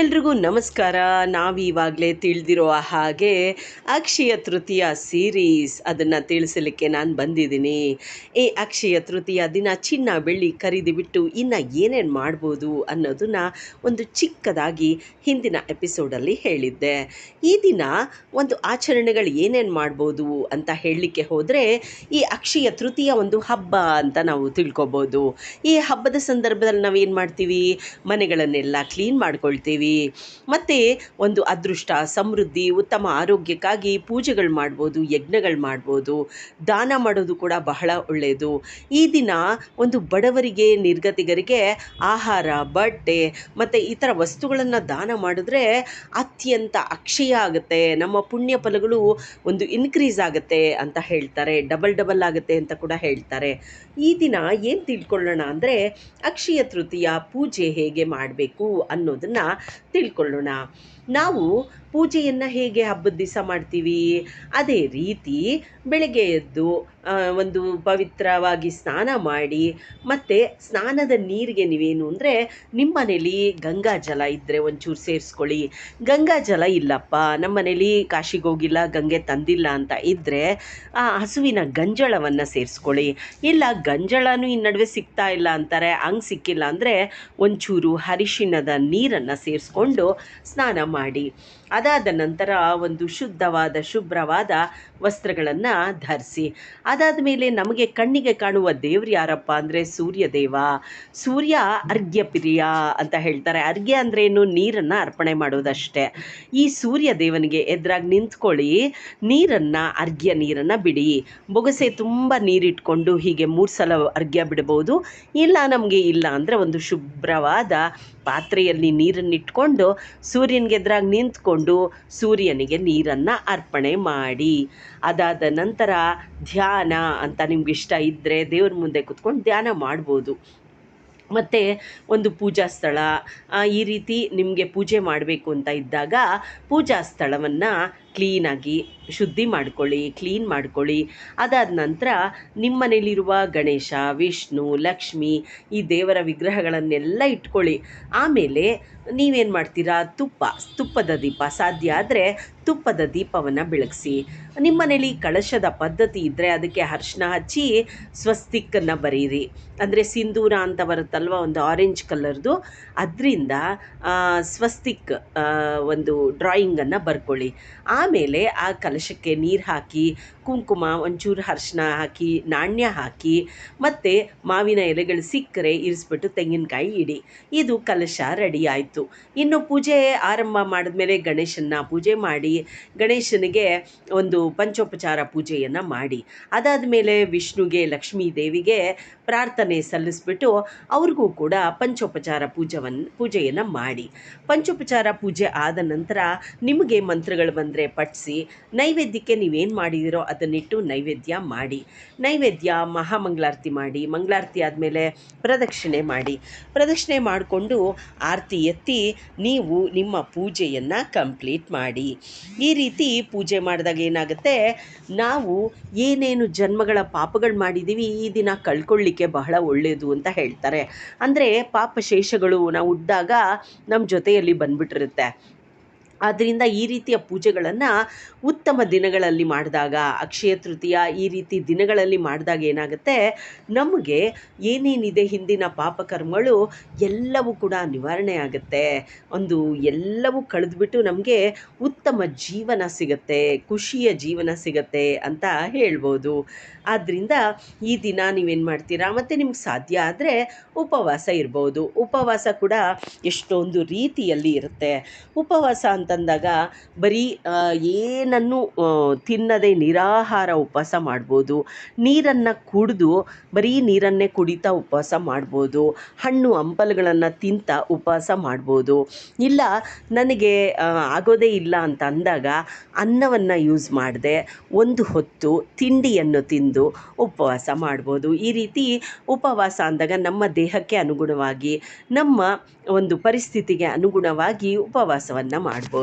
ಎಲ್ರಿಗೂ ನಮಸ್ಕಾರ. ನಾವೀವಾಗಲೇ ತಿಳಿದಿರೋ ಹಾಗೆ ಅಕ್ಷಯ ತೃತೀಯ ಸೀರೀಸ್ ಅದನ್ನು ತಿಳಿಸಲಿಕ್ಕೆ ನಾನು ಬಂದಿದ್ದೀನಿ. ಈ ಅಕ್ಷಯ ತೃತೀಯ ದಿನ ಚಿನ್ನ ಬೆಳ್ಳಿ ಖರೀದಿ ಬಿಟ್ಟು ಇನ್ನು ಏನೇನು ಮಾಡ್ಬೋದು ಅನ್ನೋದನ್ನು ಒಂದು ಚಿಕ್ಕದಾಗಿ ಹಿಂದಿನ ಎಪಿಸೋಡಲ್ಲಿ ಹೇಳಿದ್ದೆ. ಈ ದಿನ ಒಂದು ಆಚರಣೆಗಳು ಏನೇನು ಮಾಡ್ಬೋದು ಅಂತ ಹೇಳಲಿಕ್ಕೆ ಹೋದರೆ ಈ ಅಕ್ಷಯ ತೃತೀಯ ಒಂದು ಹಬ್ಬ ಅಂತ ನಾವು ತಿಳ್ಕೊಬೋದು. ಈ ಹಬ್ಬದ ಸಂದರ್ಭದಲ್ಲಿ ನಾವೇನು ಮಾಡ್ತೀವಿ? ಮನೆಗಳನ್ನೆಲ್ಲ ಕ್ಲೀನ್ ಮಾಡ್ಕೊಳ್ತೀವಿ. ಮತ್ತು ಒಂದು ಅದೃಷ್ಟ, ಸಮೃದ್ಧಿ, ಉತ್ತಮ ಆರೋಗ್ಯಕ್ಕಾಗಿ ಪೂಜೆಗಳು ಮಾಡ್ಬೋದು, ಯಜ್ಞಗಳು ಮಾಡ್ಬೋದು. ದಾನ ಮಾಡೋದು ಕೂಡ ಬಹಳ ಒಳ್ಳೆಯದು ಈ ದಿನ ಒಂದು ಬಡವರಿಗೆ, ನಿರ್ಗತಿಗರಿಗೆ ಆಹಾರ, ಬಟ್ಟೆ ಮತ್ತು ಈ ಥರ ವಸ್ತುಗಳನ್ನು ದಾನ ಮಾಡಿದ್ರೆ ಅತ್ಯಂತ ಅಕ್ಷಯ ಆಗುತ್ತೆ. ನಮ್ಮ ಪುಣ್ಯ ಫಲಗಳು ಒಂದು ಇನ್ಕ್ರೀಸ್ ಆಗುತ್ತೆ ಅಂತ ಹೇಳ್ತಾರೆ. ಡಬಲ್ ಡಬಲ್ ಆಗುತ್ತೆ ಅಂತ ಕೂಡ ಹೇಳ್ತಾರೆ. ಈ ದಿನ ಏನು ತಿಳ್ಕೊಳ್ಳೋಣ ಅಂದರೆ ಅಕ್ಷಯ ತೃತೀಯ ಪೂಜೆ ಹೇಗೆ ಮಾಡಬೇಕು ಅನ್ನೋದನ್ನು ತಿಳ್ಕೊಳ್ಳೋಣ. ನಾವು ಪೂಜೆಯನ್ನು ಹೇಗೆ ಹಬ್ಬದ ದಿವಸ ಮಾಡ್ತೀವಿ? ಅದೇ ರೀತಿ ಬೆಳಗ್ಗೆ ಎದ್ದು ಒಂದು ಪವಿತ್ರವಾಗಿ ಸ್ನಾನ ಮಾಡಿ, ಮತ್ತು ಸ್ನಾನದ ನೀರಿಗೆ ನೀವೇನು ಅಂದರೆ ನಿಮ್ಮ ಮನೇಲಿ ಗಂಗಾ ಜಲ ಇದ್ದರೆ ಒಂಚೂರು ಸೇರಿಸ್ಕೊಳ್ಳಿ. ಗಂಗಾ ಜಲ ಇಲ್ಲಪ್ಪ ನಮ್ಮ ಮನೇಲಿ ಕಾಶಿಗೆ ಹೋಗಿಲ್ಲ ಗಂಗೆ ತಂದಿಲ್ಲ ಅಂತ ಇದ್ದರೆ ಆ ಹಸುವಿನ ಗಂಜಳವನ್ನು ಸೇರಿಸ್ಕೊಳ್ಳಿ. ಇಲ್ಲ, ಗಂಜಳನೂ ಈ ನಡುವೆ ಸಿಗ್ತಾ ಇಲ್ಲ ಅಂತಾರೆ, ಹಂಗೆ ಸಿಕ್ಕಿಲ್ಲ ಅಂದರೆ ಒಂಚೂರು ಅರಿಶಿಣದ ನೀರನ್ನು ಸೇರಿಸ್ಕೊಂಡು ಸ್ನಾನ ಮಾಡಿ. ಅದಾದ ನಂತರ ಒಂದು ಶುದ್ಧವಾದ ಶುಭ್ರವಾದ ವಸ್ತ್ರಗಳನ್ನು ಧರಿಸಿ. ಅದಾದ ಮೇಲೆ ನಮಗೆ ಕಣ್ಣಿಗೆ ಕಾಣುವ ದೇವ್ರು ಯಾರಪ್ಪ ಅಂದರೆ ಸೂರ್ಯದೇವ. ಸೂರ್ಯ ಅರ್ಘ್ಯ ಪ್ರಿಯ ಅಂತ ಹೇಳ್ತಾರೆ. ಅರ್ಘ್ಯ ಅಂದ್ರೇನು ನೀರನ್ನು ಅರ್ಪಣೆ ಮಾಡೋದಷ್ಟೇ. ಈ ಸೂರ್ಯ ದೇವನಿಗೆ ಎದುರಾಗಿ ನಿಂತ್ಕೊಳ್ಳಿ, ನೀರನ್ನು, ಅರ್ಘ್ಯ ನೀರನ್ನು ಬಿಡಿ. ಬೊಗಸೆ ತುಂಬ ನೀರಿಟ್ಕೊಂಡು ಹೀಗೆ ಮೂರು ಸಲ ಅರ್ಘ್ಯ ಬಿಡ್ಬೋದು. ಇಲ್ಲ ನಮಗೆ ಇಲ್ಲ ಅಂದರೆ ಒಂದು ಶುಭ್ರವಾದ ಪಾತ್ರೆಯಲ್ಲಿ ನೀರನ್ನಿಟ್ಕೊಂಡು ಸೂರ್ಯನಿಗೆ ಎದುರಾಗಿ ನಿಂತ್ಕೊಂಡು ಸೂರ್ಯನಿಗೆ ನೀರನ್ನು ಅರ್ಪಣೆ ಮಾಡಿ. ಅದಾದ ನಂತರ ಧ್ಯಾನ ಅಂತ ನಿಮ್ಗೆ ಇಷ್ಟ ಇದ್ದರೆ ದೇವ್ರ ಮುಂದೆ ಕುತ್ಕೊಂಡು ಧ್ಯಾನ ಮಾಡ್ಬೋದು. ಮತ್ತು ಒಂದು ಪೂಜಾ ಸ್ಥಳ ಈ ರೀತಿ ನಿಮಗೆ ಪೂಜೆ ಮಾಡಬೇಕು ಅಂತ ಇದ್ದಾಗ ಪೂಜಾ ಸ್ಥಳವನ್ನು ಕ್ಲೀನಾಗಿ ಶುದ್ಧಿ ಮಾಡ್ಕೊಳ್ಳಿ ಕ್ಲೀನ್ ಮಾಡ್ಕೊಳ್ಳಿ. ಅದಾದ ನಂತರ ನಿಮ್ಮ ಮನೇಲಿರುವ ಗಣೇಶ ವಿಷ್ಣು ಲಕ್ಷ್ಮಿ ಈ ದೇವರ ವಿಗ್ರಹಗಳನ್ನೆಲ್ಲ ಇಟ್ಕೊಳ್ಳಿ. ಆಮೇಲೆ ನೀವೇನು ಮಾಡ್ತೀರಾ? ತುಪ್ಪ ತುಪ್ಪದ ದೀಪ. ಸಾಧ್ಯ ಆದರೆ ತುಪ್ಪದ ದೀಪವನ್ನು ಬೆಳಗಿಸಿ. ನಿಮ್ಮ ಮನೇಲಿ ಕಳಶದ ಪದ್ಧತಿ ಇದ್ದರೆ ಅದಕ್ಕೆ ಅರ್ಶಿನ ಹಚ್ಚಿ ಸ್ವಸ್ತಿಕ್ಕನ್ನು ಬರೀರಿ. ಅಂದರೆ ಸಿಂಧೂರ ಅಂತ ಬರುತ್ತಲ್ವ ಒಂದು ಆರೆಂಜ್ ಕಲರ್ದು ಅದರಿಂದ ಸ್ವಸ್ತಿಕ್ ಆ, ಒಂದು ಡ್ರಾಯಿಂಗನ್ನು ಬರ್ಕೊಳ್ಳಿ. ಆಮೇಲೆ ಆ ಕಲಶಕ್ಕೆ ನೀರು ಹಾಕಿ, ಕುಂಕುಮ, ಒಂಚೂರು ಅರ್ಶಿನ ಹಾಕಿ, ನಾಣ್ಯ ಹಾಕಿ, ಮತ್ತು ಮಾವಿನ ಎಲೆಗಳು ಸಿಕ್ಕರೆ ಇರಿಸ್ಬಿಟ್ಟು ತೆಂಗಿನಕಾಯಿ ಇಡಿ. ಇದು ಕಲಶ ರೆಡಿ ಆಯಿತು. ಇನ್ನು ಪೂಜೆ ಆರಂಭ ಮಾಡಿದ್ಮೇಲೆ ಗಣೇಶನ ಪೂಜೆ ಮಾಡಿ, ಗಣೇಶನಿಗೆ ಒಂದು ಪಂಚೋಪಚಾರ ಪೂಜೆಯನ್ನು ಮಾಡಿ. ಅದಾದ ಮೇಲೆ ವಿಷ್ಣುಗೆ, ಲಕ್ಷ್ಮೀ ದೇವಿಗೆ ಪ್ರಾರ್ಥನೆ ಸಲ್ಲಿಸ್ಬಿಟ್ಟು ಅವ್ರಿಗೂ ಕೂಡ ಪಂಚೋಪಚಾರ ಪೂಜವನ್ನು ಪೂಜೆಯನ್ನು ಮಾಡಿ. ಪಂಚೋಪಚಾರ ಪೂಜೆ ಆದ ನಂತರ ನಿಮಗೆ ಮಂತ್ರಗಳು ಬಂದರೆ ಪಠಿಸಿ, ನೈವೇದ್ಯಕ್ಕೆ ನೀವೇನು ಮಾಡಿದಿರೋ ಅದನ್ನಿಟ್ಟು ನೈವೇದ್ಯ ಮಾಡಿ, ನೈವೇದ್ಯ ಮಹಾಮಂಗಳಾರತಿ ಮಾಡಿ, ಮಂಗಳಾರತಿ ಆದಮೇಲೆ ಪ್ರದಕ್ಷಿಣೆ ಮಾಡಿ, ಪ್ರದಕ್ಷಿಣೆ ಮಾಡಿಕೊಂಡು ಆರತಿ ಎತ್ತಿ ನೀವು ನಿಮ್ಮ ಪೂಜೆಯನ್ನು ಕಂಪ್ಲೀಟ್ ಮಾಡಿ. ಈ ರೀತಿ ಪೂಜೆ ಮಾಡಿದಾಗ ಏನಾಗುತ್ತೆ, ನಾವು ಏನೇನು ಜನ್ಮಗಳ ಪಾಪಗಳು ಮಾಡಿದ್ದೀವಿ ಈ ದಿನ ಕಳ್ಕೊಳ್ಳಿಕ್ಕೆ ಬಹಳ ಒಳ್ಳೆಯದು ಅಂತ ಹೇಳ್ತಾರೆ. ಅಂದರೆ ಪಾಪಶೇಷಗಳು ನಾವು ಹುಟ್ಟಿದಾಗ ನಮ್ಮ ಜೊತೆಯಲ್ಲಿ ಬಂದ್ಬಿಟ್ಟಿರುತ್ತೆ. ಆದ್ದರಿಂದ ಈ ರೀತಿಯ ಪೂಜೆಗಳನ್ನು ಉತ್ತಮ ದಿನಗಳಲ್ಲಿ ಮಾಡಿದಾಗ, ಅಕ್ಷಯ ತೃತೀಯ ಈ ರೀತಿ ದಿನಗಳಲ್ಲಿ ಮಾಡಿದಾಗ ಏನಾಗುತ್ತೆ? ನಮಗೆ ಏನೇನಿದೆ ಹಿಂದಿನ ಪಾಪಕರ್ಮಗಳು ಎಲ್ಲವೂ ಕೂಡ ನಿವಾರಣೆ ಆಗುತ್ತೆ. ಒಂದು ಎಲ್ಲವೂ ಕಳೆದುಬಿಟ್ಟು ನಮಗೆ ಉತ್ತಮ ಜೀವನ ಸಿಗುತ್ತೆ, ಖುಷಿಯ ಜೀವನ ಸಿಗುತ್ತೆ ಅಂತ ಹೇಳ್ಬೋದು. ಆದ್ದರಿಂದ ಈ ದಿನ ನೀವೇನು ಮಾಡ್ತೀರಾ? ಮತ್ತು ನಿಮ್ಗೆ ಸಾಧ್ಯ ಆದರೆ ಉಪವಾಸ ಇರ್ಬೋದು. ಉಪವಾಸ ಕೂಡ ಎಷ್ಟೊಂದು ರೀತಿಯಲ್ಲಿ ಇರುತ್ತೆ. ಉಪವಾಸ ಅಂತಂದಾಗ ಬರೀ ಏನನ್ನು ತಿನ್ನದೆ ನಿರಾಹಾರ ಉಪವಾಸ ಮಾಡ್ಬೋದು, ನೀರನ್ನು ಕುಡಿದು ಬರೀ ನೀರನ್ನೇ ಕುಡಿತಾ ಉಪವಾಸ ಮಾಡ್ಬೋದು, ಹಣ್ಣು ಹಂಪಲುಗಳನ್ನು ತಿಂತ ಉಪವಾಸ ಮಾಡ್ಬೋದು, ಇಲ್ಲ ನನಗೆ ಆಗೋದೇ ಇಲ್ಲ ಅಂತ ಅಂದಾಗ ಅನ್ನವನ್ನು ಯೂಸ್ ಮಾಡದೆ, ಒಂದು ಹೊತ್ತು ತಿಂಡಿಯನ್ನು ತಿಂದು ಉಪವಾಸ ಮಾಡ್ಬೋದು. ಈ ರೀತಿ ಉಪವಾಸ ಅಂದಾಗ ನಮ್ಮ ದೇಹಕ್ಕೆ ಅನುಗುಣವಾಗಿ, ನಮ್ಮ ಒಂದು ಪರಿಸ್ಥಿತಿಗೆ ಅನುಗುಣವಾಗಿ ಉಪವಾಸವನ್ನು ಮಾಡ್ಬೋದು.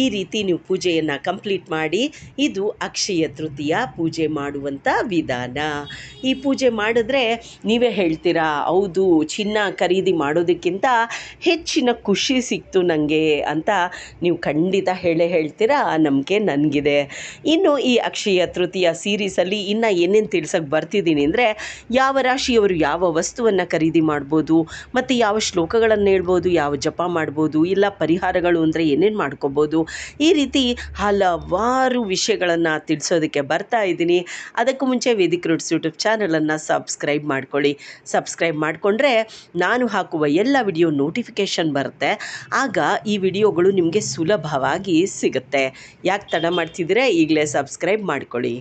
ಈ ರೀತಿ ನೀವು ಪೂಜೆಯನ್ನು ಕಂಪ್ಲೀಟ್ ಮಾಡಿ, ಇದು ಅಕ್ಷಯ ತೃತೀಯ ಪೂಜೆ ಮಾಡುವಂಥ ವಿಧಾನ. ಈ ಪೂಜೆ ಮಾಡಿದ್ರೆ ನೀವೇ ಹೇಳ್ತೀರಾ, ಹೌದು, ಚಿನ್ನ ಖರೀದಿ ಮಾಡೋದಕ್ಕಿಂತ ಹೆಚ್ಚಿನ ಖುಷಿ ಸಿಕ್ತು ನನಗೆ ಅಂತ ನೀವು ಖಂಡಿತ ಹೇಳೇ ಹೇಳ್ತೀರಾ, ನಂಬಿಕೆ ನನಗಿದೆ. ಇನ್ನು ಈ ಅಕ್ಷಯ ತೃತೀಯ ಸೀರೀಸಲ್ಲಿ ಇನ್ನು ಏನೇನು ತಿಳ್ಸೋಕ್ಕೆ ಬರ್ತಿದ್ದೀನಿ ಅಂದರೆ, ಯಾವ ರಾಶಿಯವರು ಯಾವ ವಸ್ತುವನ್ನು ಖರೀದಿ ಮಾಡ್ಬೋದು, ಮತ್ತು ಯಾವ ಶ್ಲೋಕಗಳನ್ನು ಹೇಳ್ಬೋದು, ಯಾವ ಜಪ ಮಾಡ್ಬೋದು, ಇಲ್ಲ ಪರಿಹಾರಗಳು ಅಂದರೆ ಏನೇನು ಮಾಡ್ಕೋಬೋದು. ಈ ರೀತಿ ಹಲವಾರು ವಿಷಯಗಳನ್ನು ತಿಳಿಸೋದಕ್ಕೆ ಬರ್ತಾ ಇದ್ದೀನಿ. ಅದಕ್ಕೂ ಮುಂಚೆ ವೇದಿಕ್ ರೂಟ್ಸ್ ಯೂಟ್ಯೂಬ್ ಚಾನಲನ್ನು ಸಬ್ಸ್ಕ್ರೈಬ್ ಮಾಡ್ಕೊಳ್ಳಿ. ಸಬ್ಸ್ಕ್ರೈಬ್ ಮಾಡಿಕೊಂಡ್ರೆ ನಾನು ಹಾಕುವ ಎಲ್ಲ ವಿಡಿಯೋ ನೋಟಿಫಿಕೇಷನ್ ಬರುತ್ತೆ. ಆಗ ಈ ವಿಡಿಯೋಗಳು ನಿಮಗೆ ಸುಲಭವಾಗಿ ಸಿಗುತ್ತೆ. ಯಾಕೆ ತಡ ಮಾಡ್ತಿದ್ರೆ ಈಗಲೇ ಸಬ್ಸ್ಕ್ರೈಬ್ ಮಾಡ್ಕೊಳ್ಳಿ.